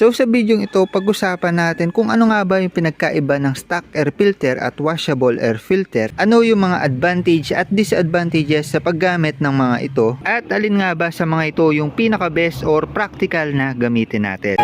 So sa video ito, pag-usapan natin kung ano nga ba yung pinagkaiba ng stock air filter at washable air filter, ano yung mga advantage at disadvantages sa paggamit ng mga ito, at alin nga ba sa mga ito yung pinaka-best or practical na gamitin natin.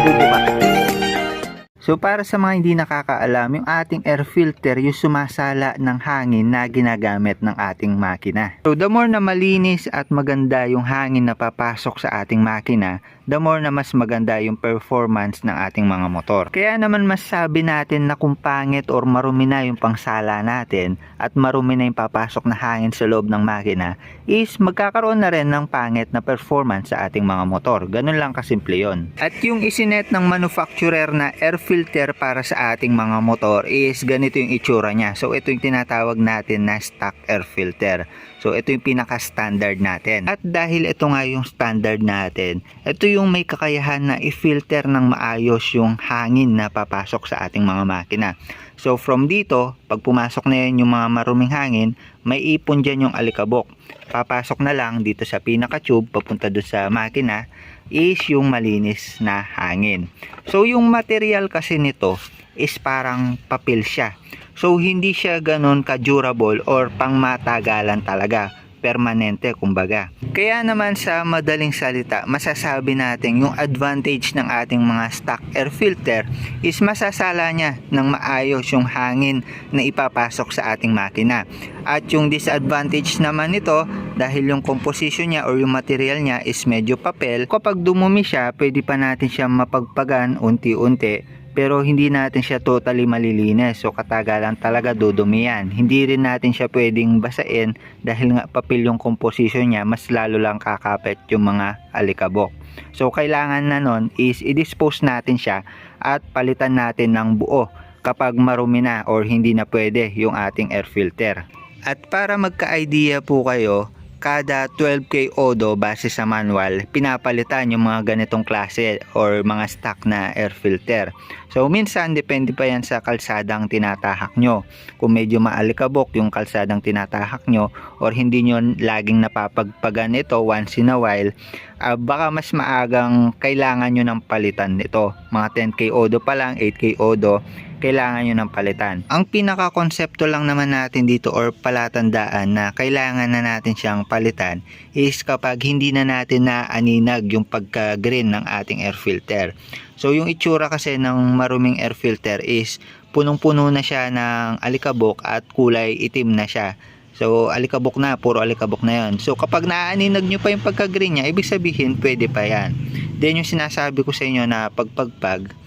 So para sa mga hindi nakakaalam, yung ating air filter yung sumasala ng hangin na ginagamit ng ating makina. So the more na malinis at maganda yung hangin na papasok sa ating makina, the more na mas maganda yung performance ng ating mga motor. Kaya naman masasabi natin na kung pangit or marumi na yung pangsala natin at marumi na yung papasok na hangin sa loob ng makina is magkakaroon na rin ng pangit na performance sa ating mga motor. Ganun lang kasimple yon. At yung isinet ng manufacturer na air filter para sa ating mga motor is ganito yung itsura niya. So ito yung tinatawag natin na stock air filter. So ito yung pinaka-standard natin. At dahil ito nga yung standard natin, ito yung may kakayahan na i-filter ng maayos yung hangin na papasok sa ating mga makina. So from dito, pag pumasok na yan yung mga maruming hangin, may ipon dyan yung alikabok. Papasok na lang dito sa pinaka-tube, papunta doon sa makina, is yung malinis na hangin. So yung material kasi nito is parang papel siya. So hindi siya ganun ka-durable or pangmatagalan talaga permanente kumbaga. Kaya naman sa madaling salita, masasabi natin yung advantage ng ating mga stock air filter is masasala niya ng maayos yung hangin na ipapasok sa ating makina. At yung disadvantage naman nito, dahil yung composition niya or yung material niya is medyo papel, kapag dumumi siya, pwede pa natin siya mapagpagan unti-unti pero hindi natin siya totally malilinis. So katagalan talaga dudumi yan. Hindi rin natin siya pwedeng basain dahil nga papel yung composition niya, mas lalo lang kakapit yung mga alikabok. So kailangan na nun is i-dispose natin siya at palitan natin ng buo kapag marumi na or hindi na pwede yung ating air filter. At para magka-idea po kayo, kada 12K odo base sa manual, pinapalitan yung mga ganitong klase or mga stock na air filter. So minsan depende pa yan sa kalsadang tinatahak nyo. Kung medyo maalikabok yung kalsadang tinatahak nyo or hindi nyo laging napapagpagan ito once in a while, ah, baka mas maagang kailangan nyo ng palitan nito. Mga 10K odo pa lang, 8K odo, kailangan nyo ng palitan. Ang pinaka-konsepto lang naman natin dito or palatandaan na kailangan na natin siyang palitan is kapag hindi na natin naaninag yung pagka-green ng ating air filter. So yung itsura kasi ng maruming air filter is punong-puno na siya ng alikabok at kulay itim na siya. So alikabok na, puro alikabok na yon. So kapag naaninag nyo pa yung pagka-green niya, ibig sabihin pwede pa yan. Then yung sinasabi ko sa inyo na pagpagpag,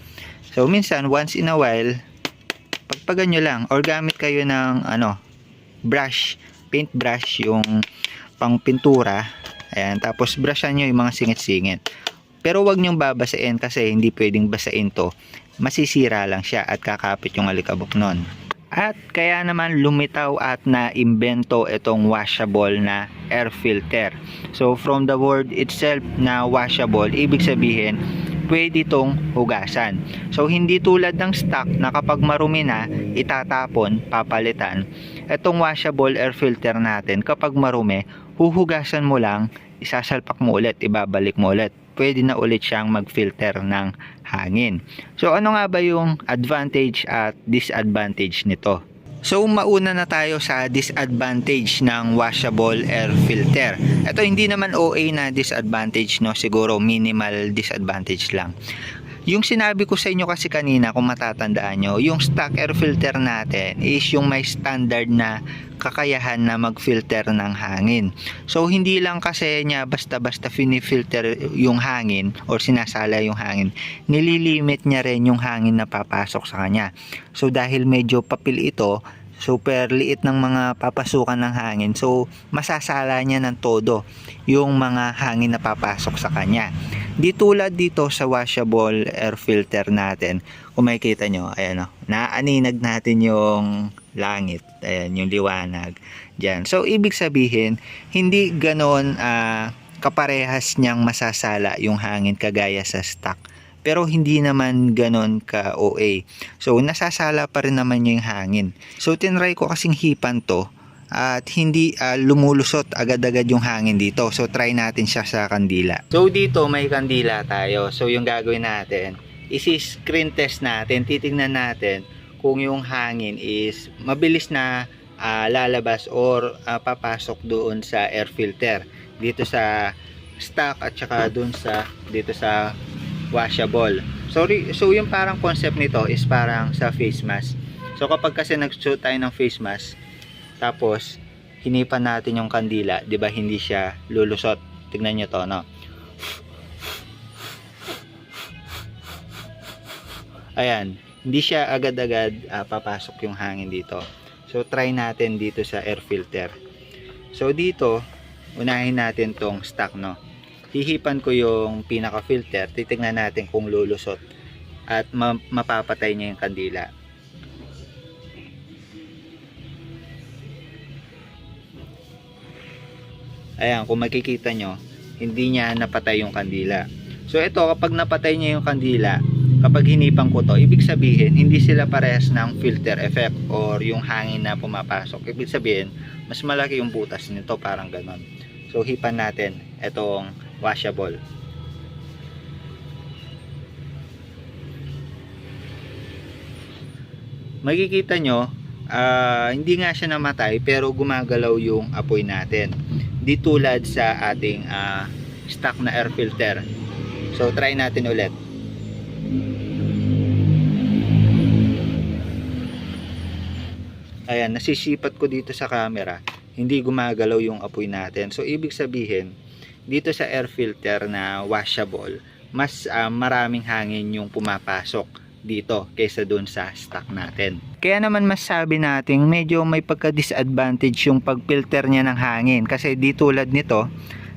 So minsan once in a while pagpagan nyo lang or gamit kayo ng ano brush, paint brush yung pang pintura. Ayan, tapos brushan nyo yung mga singit-singit. Pero wag nyong babasain kasi hindi pwedeng basain to. Masisira lang siya at kakapit yung alikabok nun. At kaya naman lumitaw at na-imbento itong washable na air filter. So from the word itself na washable, ibig sabihin pwede itong hugasan. So hindi tulad ng stock na kapag marumi na, itatapon, papalitan. Itong washable air filter natin, kapag marumi, huhugasan mo lang, isasalpak mo ulit, ibabalik mo ulit. Pwede na ulit siyang mag-filter ng hangin. So ano nga ba yung advantage at disadvantage nito? So mauna na tayo sa disadvantage ng washable air filter. Ito hindi naman OA na disadvantage no, siguro minimal disadvantage lang. Yung sinabi ko sa inyo kasi kanina kung matatandaan nyo, yung stock air filter natin is yung may standard na kakayahan na mag-filter ng hangin. So hindi lang kasi niya basta-basta finifilter yung hangin or sinasala yung hangin, nililimit niya rin yung hangin na papasok sa kanya. So dahil medyo papel ito, super liit ng mga papasukan ng hangin. So, masasala niya ng todo yung mga hangin na papasok sa kanya. Di tulad dito sa washable air filter natin, kung makikita nyo, ayan o, naaninag natin yung langit, ayan, yung liwanag, dyan. So, ibig sabihin, hindi ganon ah, kaparehas niyang masasala yung hangin kagaya sa stock pero hindi naman ganon ka OA. So nasasala pa rin naman yung hangin. So tinry ko kasing hipan to at hindi ah, lumulusot agad-agad yung hangin dito. So try natin siya sa kandila. So dito may kandila tayo. So yung gagawin natin, isi-screen test natin. Titingnan natin kung yung hangin is mabilis na ah, lalabas or ah, papasok doon sa air filter dito sa stock at saka doon sa dito sa washable. Sorry, so yung parang concept nito is parang sa face mask. So kapag kasi nag-shoot tayo ng face mask tapos hinipan natin yung kandila, 'di ba hindi siya lulusot. Tingnan niyo to, no? Ayan, hindi siya agad-agad ah, papasok yung hangin dito. So try natin dito sa air filter. So dito, unahin natin tong stock no. Hihipan ko yung pinaka filter, titingnan natin kung lulusot at ma- mapapatay niya yung kandila. Ayan, kung makikita nyo, hindi niya napatay yung kandila. So ito, kapag napatay niya yung kandila, kapag hinipan ko to, ibig sabihin, hindi sila parehas ng filter effect or yung hangin na pumapasok. Ibig sabihin, mas malaki yung butas nito, parang ganon. So hipan natin itong washable. Makikita nyo, ah, hindi nga siya namatay pero gumagalaw yung apoy natin. Di tulad sa ating ah, stock na air filter. So try natin ulit. Ayan, nasisipat ko dito sa camera. Hindi gumagalaw yung apoy natin. So ibig sabihin, dito sa air filter na washable, mas ah, maraming hangin yung pumapasok dito kaysa doon sa stock natin. Kaya naman masabi natin medyo may pagka-disadvantage yung pag-filter niya ng hangin. Kasi di tulad nito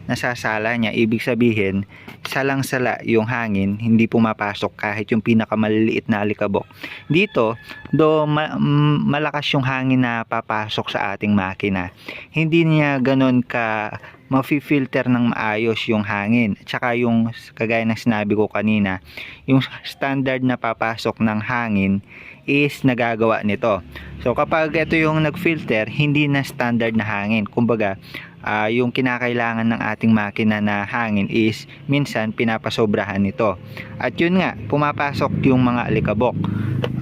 nasasala niya. Ibig sabihin salang-sala yung hangin hindi pumapasok kahit yung pinakamaliliit na alikabok. Dito do ma- m- malakas yung hangin na papasok sa ating makina. Hindi niya ganun ka mafi-filter ng maayos yung hangin. At saka yung kagaya ng sinabi ko kanina yung standard na papasok ng hangin is nagagawa nito. So kapag ito yung nag-filter hindi na standard na hangin. Kumbaga ah, yung kinakailangan ng ating makina na hangin is minsan pinapasobrahan nito. At yun nga, pumapasok yung mga alikabok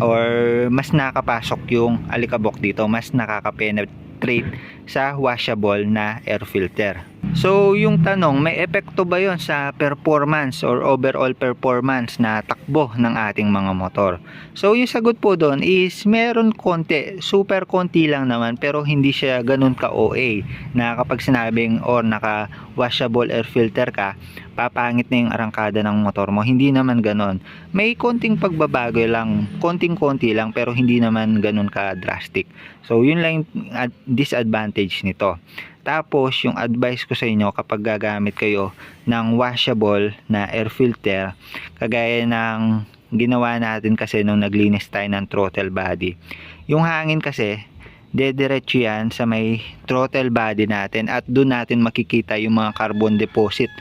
or mas nakapasok yung alikabok dito, mas nakaka-penetrate sa washable na air filter. So, yung tanong, may epekto ba yon sa performance or overall performance na takbo ng ating mga motor? So, yung sagot po doon is meron konti, super konti lang naman pero hindi siya ganun ka-OA na kapag sinabing or naka washable air filter ka, papangit na yung arangkada ng motor mo. Hindi naman ganun. May konting pagbabago lang, konting-konti lang pero hindi naman ganun ka drastic. So, yun lang yung ad- disadvantage nito. Tapos, yung advice ko sa inyo kapag gagamit kayo ng washable na air filter, kagaya ng ginawa natin kasi nung naglinis tayo ng throttle body. Yung hangin kasi, dediretso yan sa may throttle body natin at doon natin makikita yung mga carbon deposit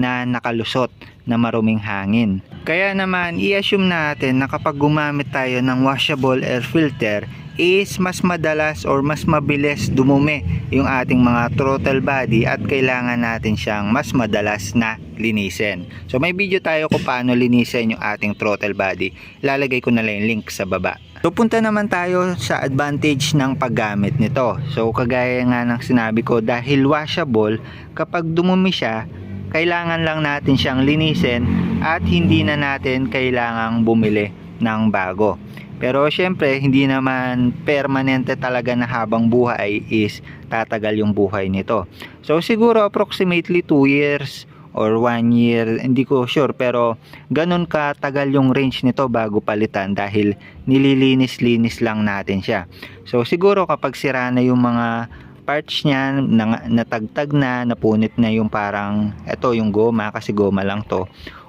na nakalusot na maruming hangin. Kaya naman, i-assume natin na kapag gumamit tayo ng washable air filter, is mas madalas or mas mabilis dumumi yung ating mga throttle body at kailangan natin siyang mas madalas na linisin. So may video tayo kung paano linisin yung ating throttle body. Lalagay ko na lang yung link sa baba. So punta naman tayo sa advantage ng paggamit nito. So kagaya nga ng sinabi ko dahil washable, kapag dumumi siya, kailangan lang natin siyang linisin at hindi na natin kailangang bumili ng bago. Pero syempre, hindi naman permanente talaga na habang buhay is tatagal yung buhay nito. So siguro approximately 2 years or 1 year, hindi ko sure pero ganun katagal yung range nito bago palitan dahil nililinis-linis lang natin siya. So siguro kapag sira na yung mga parts niya, natagtag na, napunit na yung parang, eto yung goma kasi goma lang to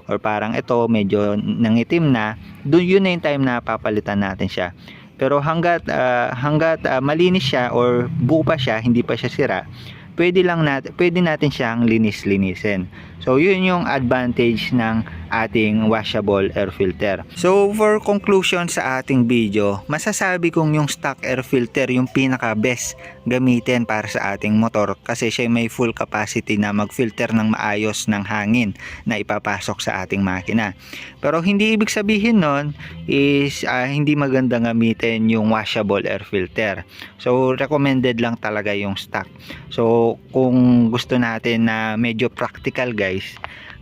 or parang ito medyo nangitim na, doon yun na yung time na papalitan natin siya. Pero hanggat ah, hanggat ah, malinis siya or buo pa siya, hindi pa siya sira, pwede lang natin pwede natin siyang linis-linisin. So yun yung advantage ng ating washable air filter. So for conclusion sa ating video, masasabi kong yung stock air filter yung pinaka best gamitin para sa ating motor kasi siya may full capacity na mag-filter ng maayos ng hangin na ipapasok sa ating makina. Pero hindi ibig sabihin nun is ah, hindi maganda gamitin yung washable air filter. So recommended lang talaga yung stock. So kung gusto natin na medyo practical guys,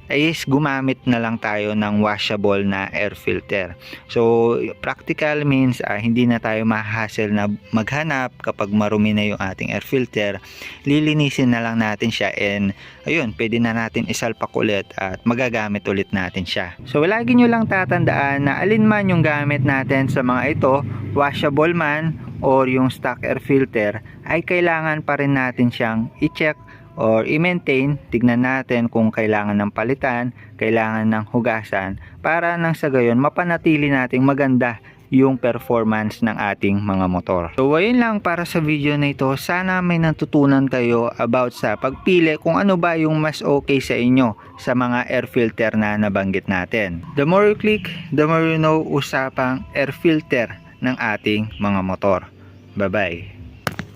is gumamit na lang tayo ng washable na air filter. So, practical means ah, hindi na tayo mahassle na maghanap kapag marumi na yung ating air filter. Lilinisin na lang natin siya and ayun, pwede na natin isalpak ulit at magagamit ulit natin siya. So, lagi nyo lang tatandaan na alin man yung gamit natin sa mga ito, washable man or yung stock air filter, ay kailangan pa rin natin siyang i-check or i-maintain, tignan natin kung kailangan ng palitan, kailangan ng hugasan, para nang sa gayon mapanatili nating maganda yung performance ng ating mga motor. So ayun lang para sa video na ito. Sana may natutunan kayo about sa pagpili kung ano ba yung mas okay sa inyo sa mga air filter na nabanggit natin. The more you click, the more you know usapang air filter ng ating mga motor. Bye-bye!